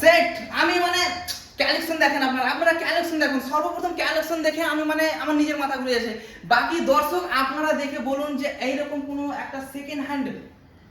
Set. আমি মানে collection দেখেন আপনারা আপনারা কালেকশন দেখুন। সর্বপ্রথম কালেকশন দেখে আমি মানে আমার নিজের মাথা ঘুরে যাচ্ছে বাকি দর্শক আপনারা দেখে বলুন যে এইরকম কোনো একটা সেকেন্ড হ্যান্ড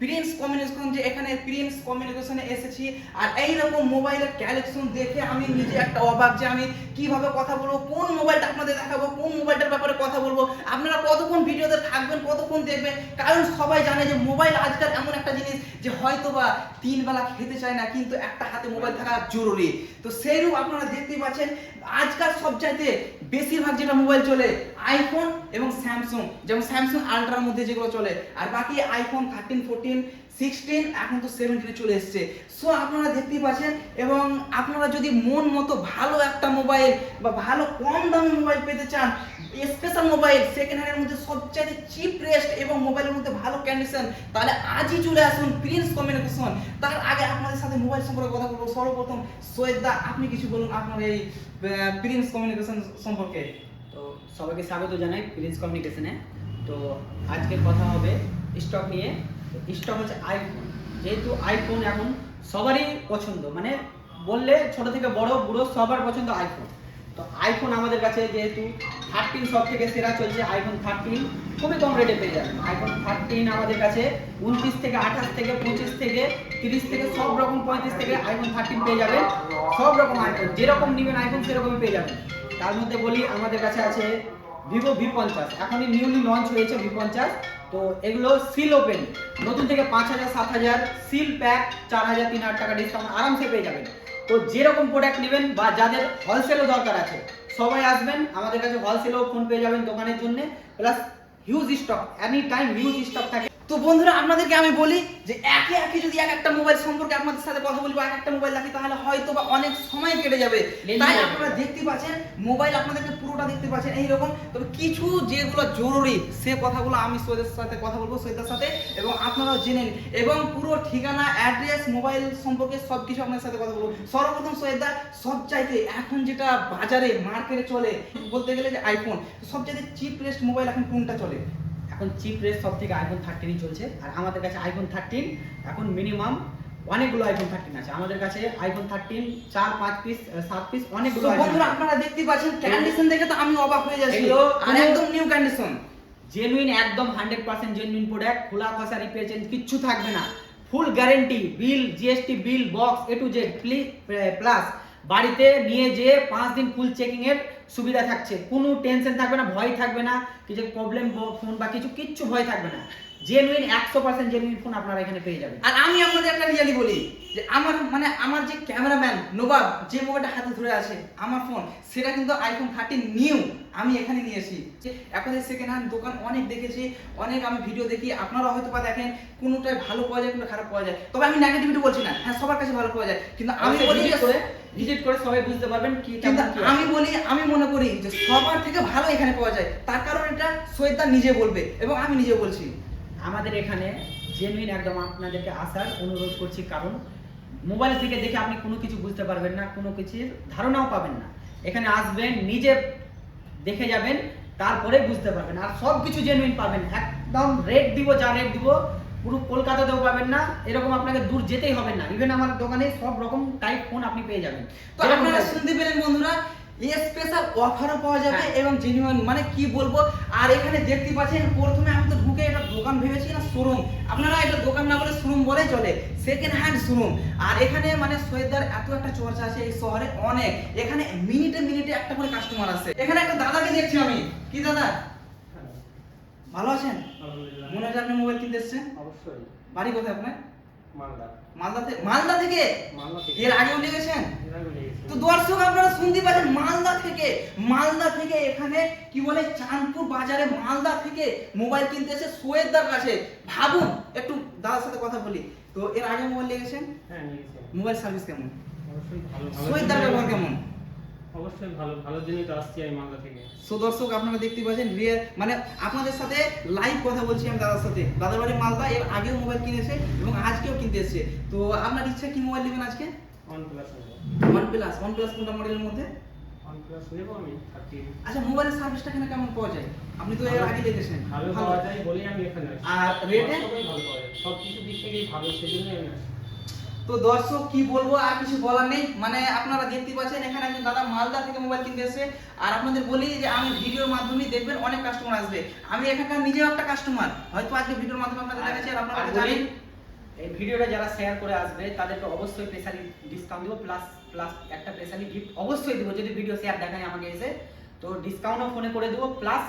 প্রিন্স কমিউনিকেশন যে এখানে প্রিন্স কমিউনিকেশনে এসেছি, আর এইরকম মোবাইলের কালেকশন দেখে আমি নিজে একটা অবাক যে আমি কীভাবে কথা বলব, কোন মোবাইলটা আপনাদের দেখাবো, কোন মোবাইলটার ব্যাপারে কথা বলব, আপনারা কতক্ষণ ভিডিওতে থাকবেন, কতক্ষণ দেখবেন? কারণ সবাই জানে যে মোবাইল আজকাল এমন একটা জিনিস যে হয়তো বা তিন বেলা খেতে চায় না, কিন্তু একটা হাতে মোবাইল থাকা জরুরি। তো সেইরূপ আপনারা দেখতেই পাচ্ছেন, আজকাল সব সবচাইতে বেশিরভাগ যেটা মোবাইল চলে আইফোন এবং স্যামসুং যেমন স্যামসুং আলট্রার মধ্যে যেগুলো চলে, আর বাকি আইফোন থার্টিন ফোরটিন সিক্সটিন এখন তো সেভেন্টিনে চলে এসছে। সো আপনারা দেখতেই পাচ্ছেন, এবং আপনারা যদি মন মতো ভালো একটা মোবাইল বা ভালো কম দামি মোবাইল পেতে চান স্পেশাল মোবাইল সেকেন্ড হ্যান্ডের মধ্যে সবচেয়ে চিপ রেস্ট এবং মোবাইলের মধ্যে ভালো কন্ডিশন তাহলে আজই চলে আসুন প্রিন্স কমিউনিকেশন তার আগে আপনাদের সাথে মোবাইল সম্পর্কে কথা বলব। সর্বপ্রথম, সৈয়দা, আপনি কিছু বলুন আপনার এই প্রিন্স কমিউনিকেশন সম্পর্কে। তো সবাইকে স্বাগত জানাই প্রিন্স কমিউনিকেশনে তো আজকে কথা হবে স্টক নিয়ে। স্টক হচ্ছে আইফোন যেহেতু আইফোন এখন সবারই পছন্দ মানে বললে ছোট থেকে বড়, বুড়ো সবার পছন্দ আইফোন তো আইফোন আমাদের কাছে যেহেতু থার্টিন সব থেকে সেরা চলছে আইফোন থার্টিন খুবই কম রেটে পেয়ে যাবেন। আইফোন থার্টিন আমাদের কাছে উনত্রিশ থেকে আঠাশ থেকে পঁচিশ থেকে তিরিশ থেকে সব রকম পঁয়ত্রিশ থেকে আইফোন থার্টিন পেয়ে যাবেন সব রকম আইফোন যেরকম নেবেন আইফোন সেরকমই পেয়ে যাবেন। তার মধ্যে বলি, আমাদের কাছে আছে ভিভো ভি পঞ্চাশ। এখনই নিউলি লঞ্চ হয়েছে ভি পঞ্চাশ। তো এগুলো সিল ওপেন নতুন থেকে পাঁচ হাজার, সাত হাজার সিল প্যাক চার হাজার, তিন হাজার টাকা ডিসকাউন্ট আরামসে পেয়ে যাবেন। তো যেরকম প্রোডাক্ট নেবেন বা যাদের হোলসেলও দরকার আছে, সবাই আসবেন। আমাদের কাছে হোলসেলও ফোন পেয়ে যাবেন দোকানের জন্য। Plus huge stock any time huge stock থাকে তো বন্ধুরা আপনাদেরকে আমি বলি যে একে একে যদি এক একটা মোবাইল সম্পর্কে আপনাদের সাথে কথা বলব এক একটা মোবাইল দেখি তাহলে হয়তো বা অনেক সময় কেটে যাবে। তাই আপনারা দেখতে পাচ্ছেন মোবাইল আপনাদেরকে পুরোটা দেখতে পাচ্ছেন এইরকম। তবে কিছু যেগুলো জরুরি সে কথাগুলো আমি সৈয়দের সাথে কথা বলব সৈয়দের সাথে এবং আপনারাও জেনে নিন। এবং পুরো ঠিকানা অ্যাড্রেস মোবাইল সম্পর্কে সব কিছু আপনার সাথে কথা বলব। সর্বপ্রথম সৈয়দা সব চাইতে এখন যেটা বাজারে মার্কেটে চলে বলতে গেলে যে আইফোন সব চাইতে চিপ রেস্ট মোবাইল এখন কোনটা চলে? এখন চিপ রেট সব থেকে আইফোন থার্টিনই চলছে। আর আমাদের কাছে আইফোন থার্টিন এখন মিনিমাম অনেকগুলো আইফোন থার্টিন আছে। আমাদের কাছে আইফোন থার্টিন চার পাঁচ পিস সাত পিস অনেকগুলো বন্ধুরা আপনারা দেখতে পাচ্ছেন কন্ডিশন দেখে তো আমি অবাক হয়ে যাচ্ছি। আর একদম নিউ কন্ডিশন জেনুইন একদম হান্ড্রেড পার্সেন্ট জেনুইন প্রোডাক্ট খোলা খসা রিপেয়ার চেঞ্জ কিচ্ছু থাকবে না। Full guarantee bill GST bill box A to Z plus বাড়িতে নিয়ে যেয়ে পাঁচ দিন ফুল চেকিং এর সুবিধা থাকছে। কোনো টেনশন থাকবে না ভয় থাকবে না কিছু প্রবলেম ফোন বা কিছু কিচ্ছু ভয় থাকবে না। জেনুইন একশো পার্সেন্ট জেনুইন ফোন আপনারা এখানে পেয়ে যাবেন। আর আমি আপনাদের একটা রিয়ালি বলি যে আমার মানে আমার যে ক্যামেরাম্যান নোবাব যে মোবাইলটা হাতে ধরে আছে আমার ফোন সেটা কিন্তু আইফোন থার্টিন নিউ আমি এখানে নিয়েছি যে এখন সেকেন্ড হ্যান্ড দোকান অনেক দেখেছি অনেক আমি ভিডিও দেখি আপনারা হয়তো বা দেখেন কোনোটাই ভালো পাওয়া যায় কোনোটা খারাপ পাওয়া যায়। তবে আমি নেগেটিভিটি বলছি না হ্যাঁ সবার কাছে ভালো পাওয়া যায়। কিন্তু আমি আমি বলি করে ভিজিট করে সবাই বুঝতে পারবেন কি কিন্তু। আমি বলি আমি মনে করি যে সবার থেকে ভালো এখানে পাওয়া যায়। তার কারণ এটা সৈয়দা নিজে বলবে এবং আমি নিজে বলছি। আমাদের এখানে জেনুইন একদম আপনাদেরকে আসার অনুরোধ করছি কারণ মোবাইল থেকে দেখে আপনি কোনো কিছু বুঝতে পারবেন না কোনো কিছুর ধারণাও পাবেন না। এখানে আসবেন নিজে দেখে যাবেন তারপরে বুঝতে পারবেন। আর সব কিছু জেনুইন পাবেন। একদম রেট দিব যা রেট দিব পুরো কলকাতাতেও পাবেন না এরকম আপনাকে দূর যেতেই হবে না। ইভেন আমার দোকানে সব রকম টাইপ ফোন আপনি পেয়ে যাবেন। তো আপনারা শুনতে পেলেন বন্ধুরা স্পেশাল অফারও পাওয়া যাবে হ্যাঁ। এবং জেনুইন মানে কি বলব আর এখানে দেখতে পাচ্ছেন প্রথমে আমি তো ঢুকে এটা দোকান ভেবেছি না শোরুম আপনারা এটা দোকান না বলে শোরুম বলেই চলে সেকেন্ড হ্যান্ড শোরুম আর এখানে মানে সৈয়দার এত একটা চর্চা আছে এই শহরে অনেক। এখানে মিনিটে মিনিটে একটা করে কাস্টমার আসে। এখানে একটা দাদাকে দেখছি আমি। কি দাদা? ভালো আছেন? মনে হয় আপনি মোবাইল কিনতে এসছেন? অবশ্যই। বাড়ি কোথায় আপনার? মালদা। থেকে মালদা থেকে? মালদা থেকে। এর আগেও। তো দর্শক আপনারা শুনতে পাচ্ছেন মালদা থেকে মালদা থেকে এখানে কি বলে চাঁদপুর বাজারে মালদা থেকে মোবাইল কিনতে এসে সোয়েদার কাছে। ভাবুন একটু দাদার সাথে কথা বলি। তো এর আগে মোবাইল লেগেছেন হ্যাঁ মোবাইল সার্ভিস কেমন? সোয়েদার ব্যবহার কেমন? অবশ্যই ভালো ভালো জিনিস তো আসছি আমি মালদা থেকে। সো দর্শক আপনারা দেখতে পাচ্ছেন রিয়েল মানে আপনাদের সাথে লাইভ কথা বলছি আমি দাদার সাথে। দাদার বাড়ি মালদা এর আগেও মোবাইল কিনেছে এবং আজকেও কিনতে এসেছে। তো আপনার ইচ্ছা কি মোবাইল নেবেন আজকে? OnePlus OnePlus OnePlus কোনটা মডেলের মধ্যে আচ্ছা মোবাইলের সার্ভিসটা এখানে কেমন পাওয়া যায়? আপনি তো এর আগে লেগেছেন ভালো পাওয়া যায় বলেই আমি এখানে আর ভালো পাওয়া যায়। সব কিছু দিক থেকেই ভালো সেজন্যই আমি তো দর্শক কি বলব আর কিছু বলার নেই। মানে আপনারা দেখতে পাচ্ছেন এখানে একজন দাদা মালদা থেকে মোবাইল কিনতে এসেছে। আর আপনাদের বলি যে আমি ভিডিওর মাধ্যমে দেখবেন অনেক কাস্টমার আসবে। আমি এখানকার নিজেও একটা কাস্টমার হয়তো আজকে ভিডিওর মাধ্যমে আপনাদের দেখাচ্ছি আর আপনারা জানেন? এই ভিডিওটা যারা শেয়ার করে আসবে তাদেরকে অবশ্যই স্পেশালি ডিসকাউন্ট দিব প্লাস প্লাস একটা স্পেশালি গিফট অবশ্যই দিব। যদি ভিডিও শেয়ার দেখায় আমাকে এসে তো ডিসকাউন্টও ফোনে করে দেবো প্লাস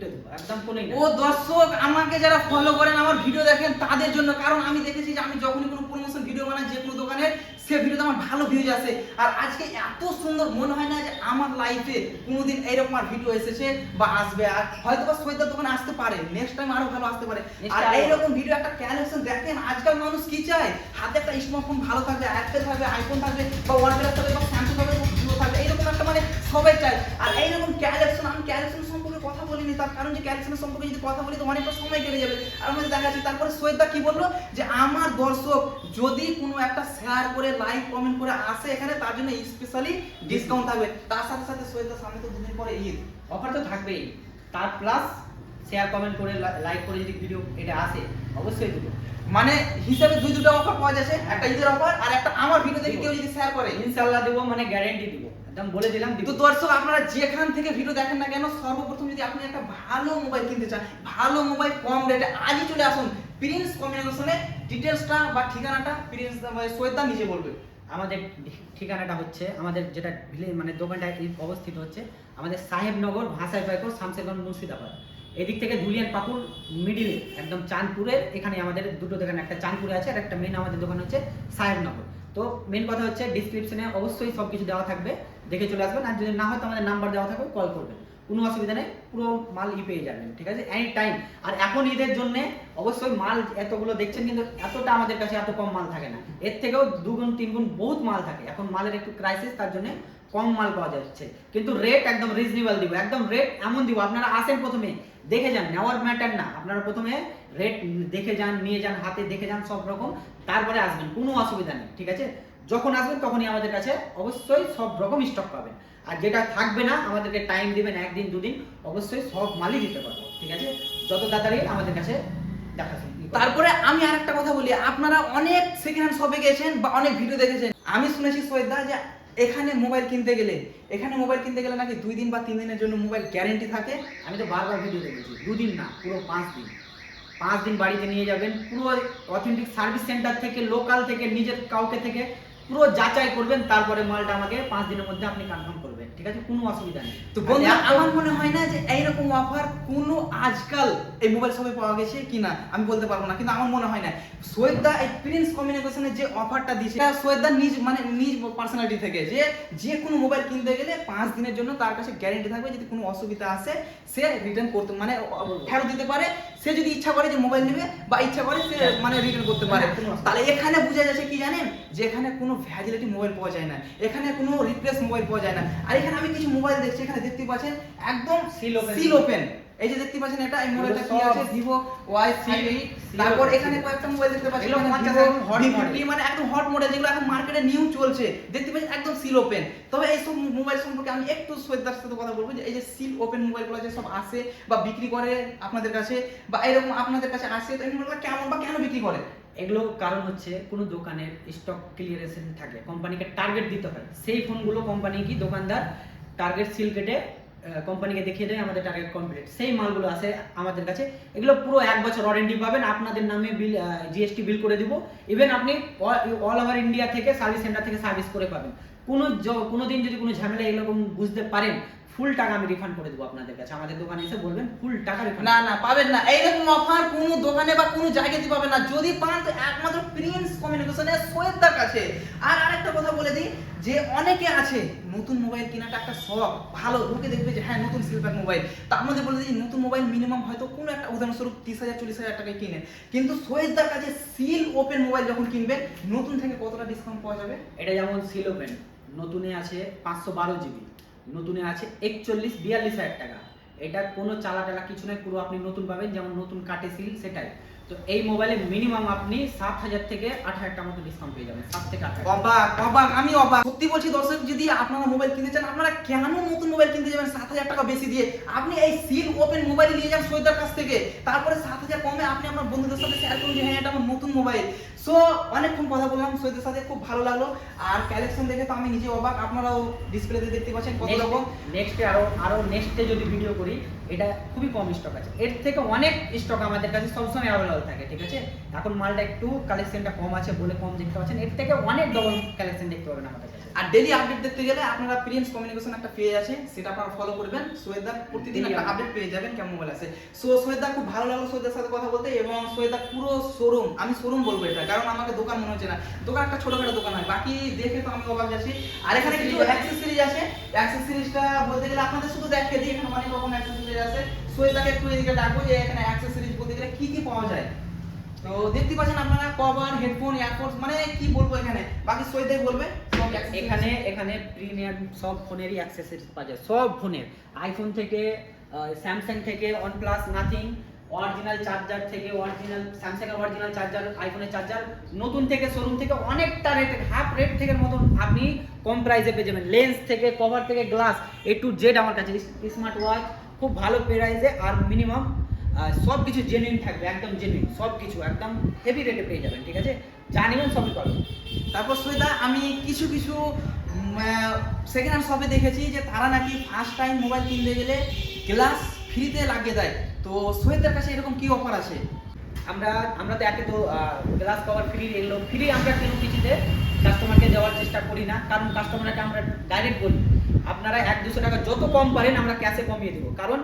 দেবো একদম ও দর্শক আমাকে যারা ফলো করেন আমার ভিডিও দেখেন তাদের জন্য কারণ আমি দেখেছি যে আমি যখনই কোনো প্রমোশন ভিডিও বানাই যে কোনো দোকানের সে ভিডিওতে আমার ভালো ভিউজ আসে। আর আজকে এত সুন্দর মনে হয় না যে আমার লাইফে কোনোদিন এইরকম আর ভিডিও এসেছে বা আসবে। আর হয়তো বা সৈয়দার দোকানে আসতে পারে নেক্সট টাইম আরও ভালো আসতে পারে। আর এইরকম ভিডিও একটা ক্যালেকশন দেখেন আজকাল মানুষ কি চায়? হাতে একটা স্মার্টফোন ভালো থাকবে অ্যাপেল থাকবে আইফোন থাকবে বা ওয়ানপ্লাস থাকবে বা স্যামসাং থাকবে ভিভো থাকবে এইরকম একটা মানে সবাই চায়। এইরকম ক্যালেকশন আমি ক্যালেকশন সম্পর্কে কথা বলিনি, তার কারণ যে ক্যালেকশনের সম্পর্কে যদি কথা বলি তো অনেকটা সময় কেটে যাবে। আর আমাদের দেখা যাচ্ছে, তারপরে সৈয়দা কি বলল? যে আমার দর্শক যদি কোনো একটা শেয়ার করে লাইক কমেন্ট করে আসে এখানে, তার জন্য স্পেশালি ডিসকাউন্ট থাকবে। তার সাথে সাথে সৈয়দার সামনে তো দুদিন পরে ঈদ। অফার তো থাকবেই। তার প্লাস শেয়ার কমেন্ট করে লাইক করে যদি ভিডিও এটা আসে, অবশ্যই দেবো। মানে হিসাবে দুই দুটো অফার পাওয়া যাচ্ছে, একটা ঈদের অফার আর একটা আমার ভিডিও দেখে কেউ যদি শেয়ার করে ইনশাল্লাহ দেবো মানে গ্যারেন্টি দিব। একদম বলে দিলাম তো দর্শক, আপনারা যেখান থেকে ভিডিও দেখেন না কেন, সর্বপ্রথম যদি আপনি একটা ভালো মোবাইল কিনতে চান, ভালো মোবাইল কম রেটে আজই চলে আসুন প্রিন্স কমিউনিকেশনে ডিটেলসটা বা ঠিকানাটা প্রিন্স সৈয়দা নিজে বলবে। আমাদের ঠিকানাটা হচ্ছে, আমাদের যেটা মানে দোকানটা অবস্থিত হচ্ছে, আমাদের সাহেবনগর ভাষাই পাইকো শামসেরগঞ্জ, মুর্শিদাবাদ। এদিক থেকে ধুলিয়ান পাকুর মিডিল একদম চাঁদপুরের এখানে আমাদের দুটো দোকান, একটা চাঁদপুরে আছে আর একটা মেন আমাদের দোকান হচ্ছে সাহেবনগর তো মেন কথা হচ্ছে ডিসক্রিপশনে অবশ্যই সব কিছু দেওয়া থাকবে, দেখে চলে আসবেন, আর যদি না হয় তো আমাদের নাম্বার দেওয়া থাকবে কল করবেন। কোনো অসুবিধা নেই, পুরো মাল ই পেয়ে যাবেন, ঠিক আছে? এনি টাইম আর এখন ঈদের জন্য অবশ্যই মাল এতগুলো দেখছেন কিন্তু এতটা আমাদের কাছে এত কম মাল থাকে না। এর থেকেও দুগুণ, তিনগুণ বহুত মাল থাকে। এখন মালের একটু ক্রাইসিস তার জন্য কম মাল পাওয়া যাচ্ছে। কিন্তু রেট একদম রিজনেবল দিব, একদম রেট এমন দিব, আপনারা আসেন প্রথমে দেখে যান, নেওয়ার ম্যাটার না। আপনারা প্রথমে রেট দেখে যান, নিয়ে যান, হাতে দেখে যান, সব রকম। তারপরে আসবেন, কোনো অসুবিধা নেই, ঠিক আছে? যখন আসবেন, তখনই আমাদের কাছে অবশ্যই সব রকম স্টক পাবেন। আর যেটা থাকবে না, আমাদেরকে টাইম দিবেন একদিন, দুদিন, অবশ্যই সব মালই দিতে পারব, ঠিক আছে? যত তাড়াতাড়ি আমাদের কাছে দেখা তারপরে আমি আরেকটা কথা বলি, আপনারা অনেক সেকেন্ড হ্যান্ড শপে গেছেন বা অনেক ভিডিও দেখেছেন। আমি শুনেছি সৈয়দা যে এখানে মোবাইল কিনতে গেলে, এখানে মোবাইল কিনতে গেলে নাকি দুই দিন বা তিন দিনের জন্য মোবাইল গ্যারেন্টি থাকে? আমি তো বারবার ভিডিও দেখেছি, দুদিন না, পুরো পাঁচ দিন। পাঁচ দিন বাড়িতে নিয়ে যাবেন, পুরো অথেন্টিক সার্ভিস সেন্টার থেকে লোকাল থেকে, নিজের কাউকে থেকে পুরো যাচাই করবেন, তারপরে মালটা আমাকে পাঁচ দিনের মধ্যে আপনি কনফার্ম করবেন। ঠিক আছে কোনো অসুবিধা নেই। তো বন্ধু আমার মনে হয় না যে এইরকম অফার কোনো আজকাল এই মোবাইল শপে পাওয়া গেছে কিনা আমি বলতে পারব না কিন্তু আমার মনে হয় না। সৈয়দা এই প্রিন্স কমিউনিকেশনের যে অফারটা এটা সৈয়দা নিজ মানে নিজ পার্সোনালিটি থেকে যে যে কোনো মোবাইল কিনতে গেলে পাঁচ দিনের জন্য তার কাছে গ্যারেন্টি থাকবে যদি কোনো অসুবিধা আসে সে রিটার্ন করতে মানে ফেরত দিতে পারে। সে যদি ইচ্ছা করে যে মোবাইল নেবে বা ইচ্ছা করে সে মানে রিটার্ন করতে পারে। তাহলে এখানে বোঝা যাচ্ছে কি জানেন? যে এখানে কোনো ভ্যালিডিটি মোবাইল পাওয়া যায় না। এখানে কোনো রিপ্লেস মোবাইল পাওয়া যায় না। আর এখানে আমি কিছু মোবাইল দেখছি এখানে দেখতে পাচ্ছেন একদম। সিল ওপেন এই যে দেখতে পাচ্ছেন এটা এই মোবাইলটা কি আছে? ভিভো ওয়াই থ্রি তারপর এখানে কয়েকটা মোবাইল দেখতে পাচ্ছেন এগুলো এখানে 50 Vivo এখন hot V50 model। মানে একদম হট মডেল যেগুলো এখন মার্কেটে নিউ চলছে। দেখতে পাচ্ছেন একদম সিল ওপেন তবে এই সব মোবাইল সম্পর্কে আমি একটু সৈয়দার সাথে কথা বলব যে এই যে সিল ওপেন মোবাইলগুলো যে সব আসে বা বিক্রি করে আপনাদের কাছে বা এরকম আপনাদের কাছে আসে তো এই মোবাইলগুলো কেমন বা কেন বিক্রি করে? এগুলো কারণ হচ্ছে কোনো দোকানের স্টক ক্লিয়ারেশন থাকে। কোম্পানিকে টার্গেট দিতে হয়। সেই ফোনগুলো কোম্পানি কি দোকানদার টার্গেট সিল কেটে কোম্পানিকে দেখিয়ে দেয়, আমাদের টার্গেট কমপ্লিট সেই মালগুলো আছে আমাদের কাছে। এগুলো পুরো এক বছর ওয়ারেন্টি পাবেন। আপনাদের নামে বিল জিএসটি বিল করে দিব। ইভেন আপনি অল ওভার ইন্ডিয়া থেকে সার্ভিস সেন্টার থেকে সার্ভিস করে পাবেন। কোনো কোনো দিন যদি কোনো ঝামেলা এরকম বুঝতে পারেন ফুল টাকা আমি রিফান্ড করে দেবো আপনাদের কাছে। আমাদের দোকানে এসে বলবেন ফুল টাকা রিফান্ড না না পাবেন না। এইরকম অফার কোনো দোকানে বা কোনো জায়গাতে পাবেন না। যদি পান তো একমাত্র প্রিন্স কমিউনিকেশনে সৈয়দার কাছে। আর আরেকটা কথা বলে দিই যে অনেকে আছে নতুন মোবাইল কেনাটা একটা শখ ভালো লোকে দেখবে যে হ্যাঁ নতুন সিলভার মোবাইল তার মধ্যে বলে দিই নতুন মোবাইল মিনিমাম হয়তো কোনো একটা উদাহরণস্বরূপ তিরিশ হাজার চল্লিশ হাজার টাকায় কিনে। কিন্তু সৈয়দার কাছে সিল ওপেন মোবাইল যখন কিনবেন নতুন থেকে কতটা ডিসকাউন্ট পাওয়া যাবে? এটা যেমন সিল ওপেন নতুনে আছে পাঁচশো বারো জিবি নতুনে আছে একচল্লিশ, বিয়াল্লিশ হাজার টাকা। এটা কোনো চালা টালা কিছু নয় পুরো আপনি নতুন পাবেন, যেমন নতুন কাটে সিল, সেটাই। তো এই মোবাইলে মিনিমাম আপনি সাত হাজার থেকে আট হাজার টাকা মতো ডিসকাউন্ট পেয়ে যাবেন, সাত থেকে আট হাজার অবাক অবাক, আমি অবাক। সত্যি বলছি দর্শক, যদি আপনারা মোবাইল কিনতে চান, আপনারা কেন নতুন মোবাইল কিনতে যাবেন? সাত হাজার টাকা বেশি দিয়ে। আপনি এই সিল ওপেন মোবাইল নিয়ে যান সৈদার কাছ থেকে। তারপরে সাত হাজার কমে আপনি আপনার বন্ধুদের সাথে শেয়ার করুন যে হ্যাঁ এটা আমার নতুন মোবাইল সো অনেকক্ষণ কথা বললাম সৈয়দের সাথে খুব ভালো লাগল। আর কালেকশন দেখে তো আমি নিজে অবাক আপনারাও ডিসপ্লেতে দেখতে পাচ্ছেন কত রকম। নেক্সটে আরও আরও নেক্সটে যদি ভিডিও করি এটা খুবই কম স্টক আছে। এর থেকে অনেক স্টক আমাদের কাছে সবসময় অ্যাভেলেবল থাকে ঠিক আছে? এখন মালটা একটু কালেকশনটা কম আছে বলে কম দেখতে পাচ্ছেন। এর থেকে অনেক ডবল কালেকশন দেখতে পাবেন আমাদের কাছে। আর ডেলি আপডেট দেখতে গেলে আপনারা প্রিন্স কমিউনিকেশন একটা পেজ আছে সেটা আপনারা ফলো করবেন। সোয়েদা প্রতিদিন একটা আপডেট পেয়ে যাবেন কেমন মোবাইল আছে। সো সোয়েদা খুব ভালো লাগল সোয়েদার সাথে কথা বলতে এবং সোয়েদা পুরো শোরুম আমি শোরুম বলব এটা কারণ আমাকে দোকান মনে হচ্ছে না। দোকান একটা ছোটখাটো দোকান হয় বাকি দেখে তো আমি অবাক যাচ্ছি। আর এখানে কিছু অ্যাক্সেসরিজ আছে। অ্যাক্সেসরিজটা বলতে গেলে আপনাদের শুধু দেখে দিই এখানে অনেক রকম অ্যাক্সেসরিজ আছে। সোয়েদাকে একটু এদিকে ডাকবো যে এখানে অ্যাক্সেসরিজ বলতে গেলে কি কি পাওয়া যায়। তো দেখতে পাচ্ছেন আপনারা কভার হেডফোন ইয়ারফোন মানে কি বলব এখানে? বাকি সোয়েদাই বলবে। এখানে এখানে প্রিমিয়াম সব ফোনেরই অ্যাক্সেসরিজ পাওয়া যায়। সব ফোনের। আইফোন থেকে স্যামসাং থেকে ওয়ানপ্লাস নাথিং অরিজিনাল চার্জার থেকে অরিজিনাল স্যামসাং এর অরিজিনাল চার্জার আইফোনের চার্জার নতুন থেকে শোরুম থেকে অনেকটা রেট হাফ রেট থেকে মতন আপনি কম প্রাইসে পেয়ে যাবেন। লেন্স থেকে কভার থেকে গ্লাস এ টু জেড আমার কাছে। স্মার্ট ওয়াচ খুব ভালো প্রাইসে আর মিনিমাম সব কিছু জেনুইন থাকবে, একদম জেনুইন সব কিছু একদম হেভি রেটে পেয়ে যাবেন, ঠিক আছে? জানিবেন সবই পাবেন তারপর সুবিধা আমি কিছু কিছু সেকেন্ড হ্যান্ড শপে দেখেছি যে তারা নাকি ফার্স্ট টাইম মোবাইল কিনতে গেলে গ্লাস ফ্রিতে লাগিয়ে দেয়। তো সোহেদের কাছে এরকম কি অফার আছে? আমরা আমরা তো একে তো গ্লাস কভার ফ্রি এগুলো ফ্রি আমরা কোনো কিছুতে কাস্টমারকে দেওয়ার চেষ্টা করি না। কারণ কাস্টমারকে আমরা ডাইরেক্ট বলি। আপনারা এক দুশো টাকা যত কম পারেন আমরা ক্যাশে কমিয়ে দেবো। কারণ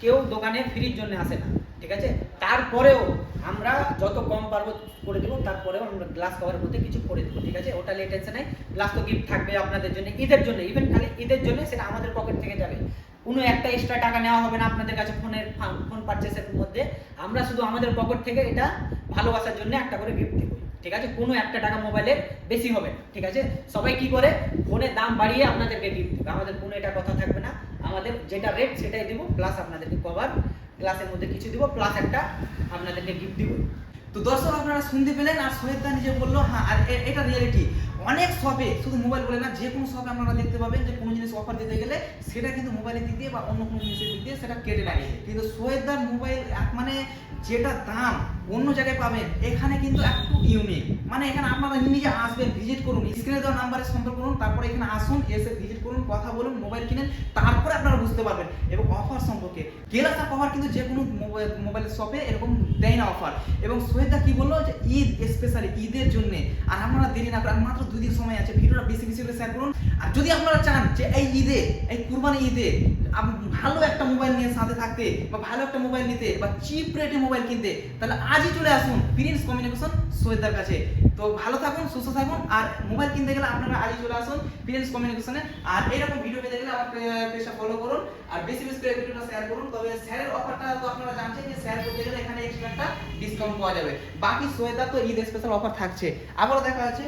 কেউ দোকানে ফ্রির জন্য আসে না, ঠিক আছে? তারপরেও আমরা যত কম পারব করে দেবো, তারপরেও আমরা গ্লাস কভারের মধ্যে কিছু করে দেবো, ঠিক আছে? ওটা নিয়ে নেই গ্লাস তো গিফট থাকবে আপনাদের জন্য, ঈদের জন্য ইভেন খালি ঈদের জন্য সেটা আমাদের পকেট থেকে যাবে। কোনো একটা এক্সট্রা টাকা নেওয়া হবে না আপনাদের কাছে ফোনের ফোন পারচেসের মধ্যে। আমরা শুধু আমাদের পকেট থেকে এটা ভালোবাসার জন্য একটা করে গিফট দেবো, ঠিক আছে? কোনো একটা টাকা মোবাইলের বেশি হবে না ঠিক আছে? সবাই কি করে? ফোনের দাম বাড়িয়ে আপনাদেরকে গিফট দেবে। আমাদের কোনো এটা কথা থাকবে না। আমাদের যেটা রেট সেটাই দিব প্লাস আপনাদেরকে কভার গ্লাসের মধ্যে কিছু দিব প্লাস একটা আপনাদেরকে গিফট দিব। তো দর্শক, আপনারা শুনতে পেলেন আর সোহেদ দা নিজে বলল হ্যাঁ আর এটা রিয়েলিটি অনেক শপে শুধু মোবাইল বলে না, যে কোনো শপে আপনারা দেখতে পাবেন যে কোনো জিনিস অফার দিতে গেলে সেটা কিন্তু মোবাইলের দিক দিয়ে বা অন্য কোনো জিনিসের দিক দিয়ে সেটা কেটে নেয় কিন্তু সোহেদার মোবাইল এক- মানে যেটা দাম অন্য জায়গায় পাবেন, এখানে কিন্তু একটু ইউনিক মানে এখানে আপনারা নিজে আসবেন ভিজিট করুন স্ক্রিনে দেওয়া নাম্বারে সম্পর্ক করুন, তারপরে এখানে আসুন, এসে ভিজিট করুন, কথা বলুন মোবাইল কিনেন, তারপরে আপনারা বুঝতে পারবেন। এবং অফার সম্পর্কে গেলাসা কভার কিন্তু যে কোনো মোবাইল শপে এরকম দেয় না অফার এবং সোহেদা কি বলল? যে ঈদ স্পেশালি ঈদের জন্য। আর আপনারা দেরি না করেন মাত্র দুই দিন সময় আছে, ভিডিওটা বেশি বেশি করে শেয়ার করুন। আর যদি আপনারা চান যে এই ঈদে, এই কুরবানি ঈদে ভালো একটা মোবাইল নিয়ে সাথে থাকতে বা ভালো একটা মোবাইল নিতে বা চিপ রেটে মোবাইল কিনতে, তাহলে আজই চলে আসুন প্রিন্স কমিউনিকেশন সোহেদার কাছে। তো ভালো থাকুন, সুস্থ থাকুন, আর মোবাইল কিনতে গেলে আপনারা আজই চলে আসুন প্রিন্স কমিউনিকেশনে আর এইরকম ভিডিও পেতে গেলে আমার পেজটা ফলো করুন, আর বেশি বেশি করে ভিডিওটা শেয়ার করুন। তবে স্যারের অফারটা তো আপনারা জানছেন যে শেয়ার করতে গেলে এখানে এক্সট্রা একটা ডিসকাউন্ট পাওয়া যাবে। বাকি সোয়েদার তো ঈদ স্পেশাল অফার থাকছে। আবারও দেখা আছে